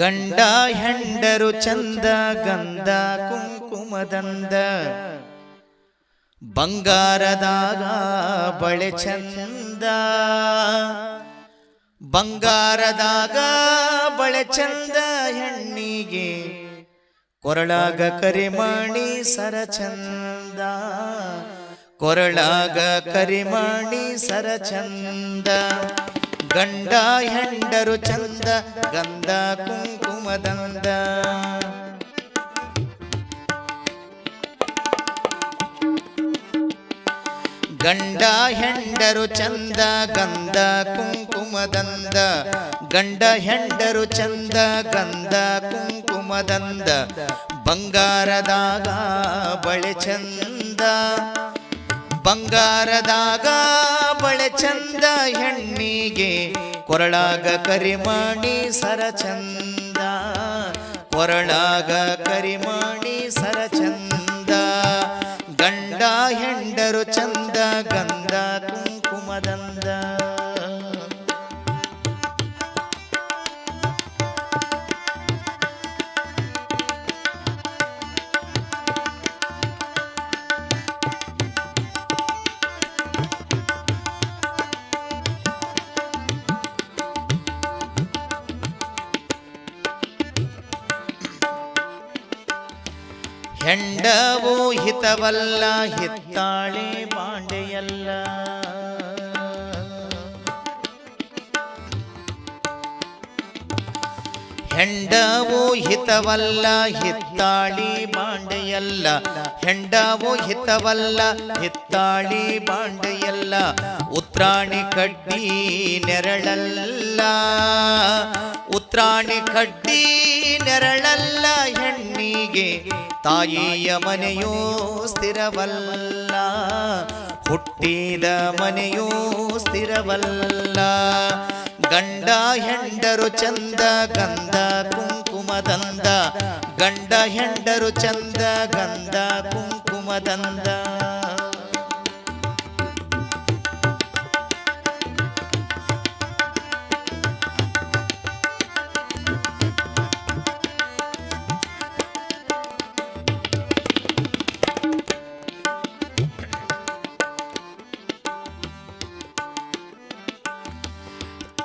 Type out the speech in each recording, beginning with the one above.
ಗಂಡ ಹೆಂಡರು ಚಂದ, ಗಂಧ ಕುಂಕುಮದಂದ. ಬಂಗಾರದಾಗ ಬಳೆ ಚಂದ. ಬಂಗಾರದಾಗ ಬಳೆ ಚಂದ, ಹೆಣ್ಣಿಗೆ ಕೊರಳಾಗ ಕರಿಮಣಿ ಸರ ಚಂದ ಕೊರಳಾಗ ಕರಿಮಣಿ ಸರ ಚಂದ ಗಂಡ ಹೆಂಡರು ಚಂದ, ಗಂಧ ಕುಂಕುಮದಂದ. ಗಂಡ ಹೆಂಡರು ಚಂದ, ಗಂಧ ಕುಂಕುಮದಂದ. ಗಂಡ ಹೆಂಡರು ಚಂದ, ಗಂಧ ಕುಂಕುಮದಂದ. ಬಂಗಾರದಾಗ ಬಳೆ ಚಂದ. ಬಂಗಾರದಾಗ ಬಳೆ ಚಂದ ಹೆಣ್ಣಿಗೆ ಕೊರಳಾಗ ಕರಿಮಣಿ ಸರ ಚಂದ ಕೊರಳಾಗ ಕರಿಮಣಿ ಸರ ಚಂದ ಗಂಡ ಹೆಂಡರು ಚಂದ, ಗಂಧ ಕುಂಕುಮದಂದ. ಹೆಂಡವು ಹಿತವಲ್ಲ ಹಿತ್ತಾಳೆ ಬಾಂಡೆಯಲ್ಲ. ಹೆಂಡವು ಹಿತವಲ್ಲ, ಹಿತ್ತಾಳಿ ಬಾಂಡೆಯಲ್ಲ. ಹೆಂಡವು ಹಿತವಲ್ಲ, ಹಿತ್ತಾಳಿ ಬಾಂಡೆಯಲ್ಲ. ಉತ್ರಾಣಿ ಕಡ್ಡಿ ನೆರಳಲ್ಲ. ಉತ್ರಾಣಿ ಕಡ್ಡಿ ನೆರಳಲ್ಲ, ಹೆಣ್ಣಿಗೆ ತಾಯಿಯ ಮನೆಯೂ ಸ್ಥಿರವಲ್ಲ. ಹುಟ್ಟಿದ ಮನೆಯೂ ಸ್ಥಿರವಲ್ಲ. ಗಂಡ ಹೆಂಡರು ಚಂದ ಗಂಧ ಕುಂಕುಮದಂದ ಗಂಡ ಹೆಂಡರು ಚಂದ ಗಂಧ ಕುಂಕುಮದಂದ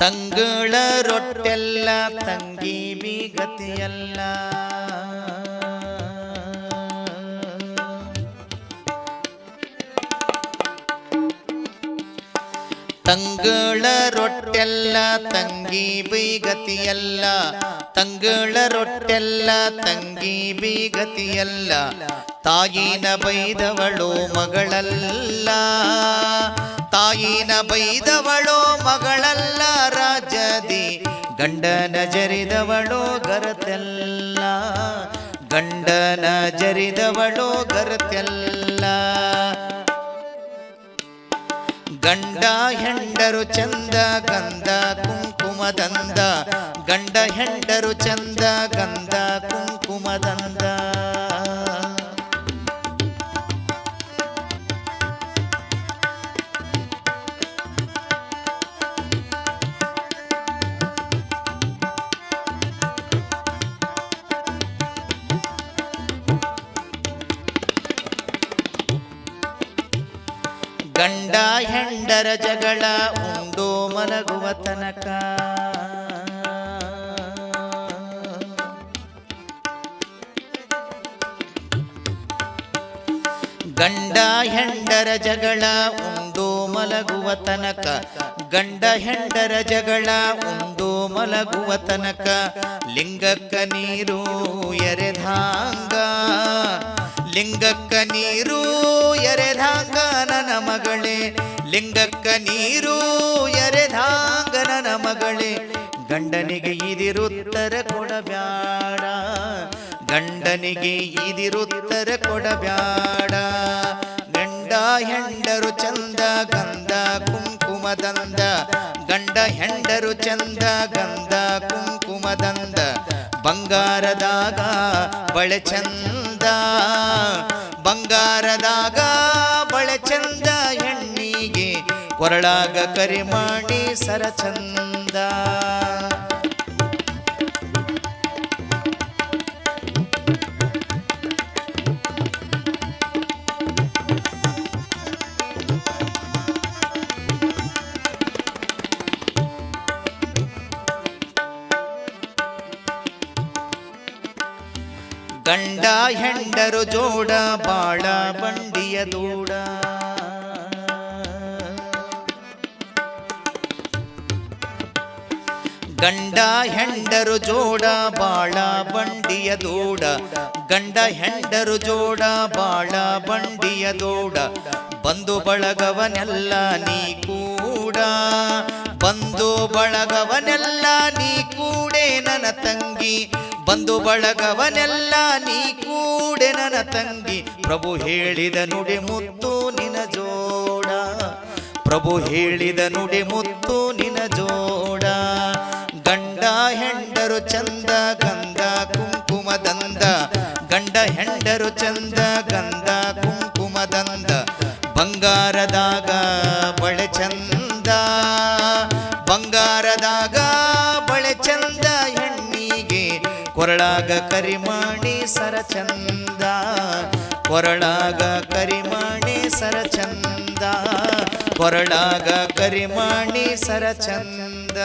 ತಂಗಳ ರೊಟ್ಟೆಲ್ಲ, ತಂಗಿ ಬಿಗತಿಯಲ್ಲ. ತಂಗಳ ರೊಟ್ಟೆಲ್ಲ, ತಂಗಿ ಬೀಗತಿಯಲ್ಲ. ತಂಗಳ ರೊಟ್ಟೆಲ್ಲ, ತಂಗಿ ಬೀಗತಿಯಲ್ಲ. ತಾಯಿನ ಬೈದವಳು ಮಗಳಲ್ಲ. ತಾಯಿನ ಬೈದವಳು ಮಗಳಲ್ಲ ರಾಜದಿ. ಗಂಡನ ಜರಿದವಳು ಗರತೆಲ್ಲ. ಗಂಡನ ಜರಿದವಳು ಗರತೆಲ್ಲ. ಗಂಡ ಹೆಂಡರು ಚಂದ ಗಂಧ ಕುಂಕುಮದಂದ ಗಂಡ ಹೆಂಡರು ಚಂದ ಗಂಧ ಕುಂಕುಮದಂದ ಹೆಂಡರ ಜಗಳ ಉಂಡು ಮಲಗುವ ತನಕ. ಗಂಡ ಹೆಂಡರ ಜಗಳ ಉಂಡು ಮಲಗುವ ತನಕ. ಗಂಡ ಹೆಂಡರ ಜಗಳ ಉಂಡು ಮಲಗುವ ತನಕ. ಲಿಂಗಕ್ಕ ನೀರು ಎರೆಧಾಂಗ ಲಿಂಗಕ್ಕ ನೀರು ಎರೆದಾಂಗ ನನ್ನ ಮಗಳೇ. ಲಿಂಗಕ್ಕ ನೀರು ಎರೆಧಾಂಗನ ಮಗಳೇ. ಗಂಡನಿಗೆ ಇದಿರುತ್ತರ ಕೊಡಬ್ಯಾಡ. ಗಂಡನಿಗೆ ಇದಿರುತ್ತರ ಕೊಡಬ್ಯಾಡ. ಗಂಡ ಹೆಂಡರು ಚಂದ ಗಂಧ ಕುಂಕುಮದಂದ ಹೆಂಡರು ಚಂದ ಗಂಧ ಕುಂಕುಮದಂದ ಬಂಗಾರದಾಗ ಬಳೆ ಚಂದ. ಬಂಗಾರದಾಗ ಬಳೆ ಚಂದ ಹೆಣ್ಣಿಗೆ ಕೊರಳಾಗ ಸರ ಹೆಂಡರು ಜೋಡ, ಬಾಳ ಬಂಡಿಯ ದೂಡ. ಗಂಡ ಹೆಂಡರು ಜೋಡ, ಬಾಳ ಬಂಡಿಯ ದೂಡ. ಗಂಡ ಹೆಂಡರು ಜೋಡ, ಬಾಳ ಬಂಡಿಯ ದೂಡ. ಬಂಧು ಬಳಗವನೆಲ್ಲ ನೀ ಕೂಡ. ಬಂಧು ಬಳಗವನೆಲ್ಲ ನೀ ಕೂಡೆ ನನ್ನ ತಂಗಿ. ಬಂಧು ಬಳಗವನೆಲ್ಲ ನೀ ಕೂಡೆ ನನ್ನ ತಂಗಿ. ಪ್ರಭು ಹೇಳಿದ ನುಡಿ ಮುತ್ತು ನಿನ ಜೋಡ. ಪ್ರಭು ಹೇಳಿದ ನುಡಿ ಮುತ್ತು ನಿನ ಜೋಡ. ಗಂಡ ಹೆಂಡರು ಚಂದ ಗಂಧ ಕುಂಕುಮದಂದ ಗಂಡ ಹೆಂಡರು ಚಂದ ಗಂಧ ಕುಂಕುಮದಂದ ಬಂಗಾರದಾಗ ಕರಿಮಾಣಿ ಸರ ಚಂದ ಕೊರಳಾಗ ಕರಿಮಾಣಿ ಸರಚಂದ ಕೊರಳಾಗ ಕರಿಮಾಣಿ ಸರ ಚಂದ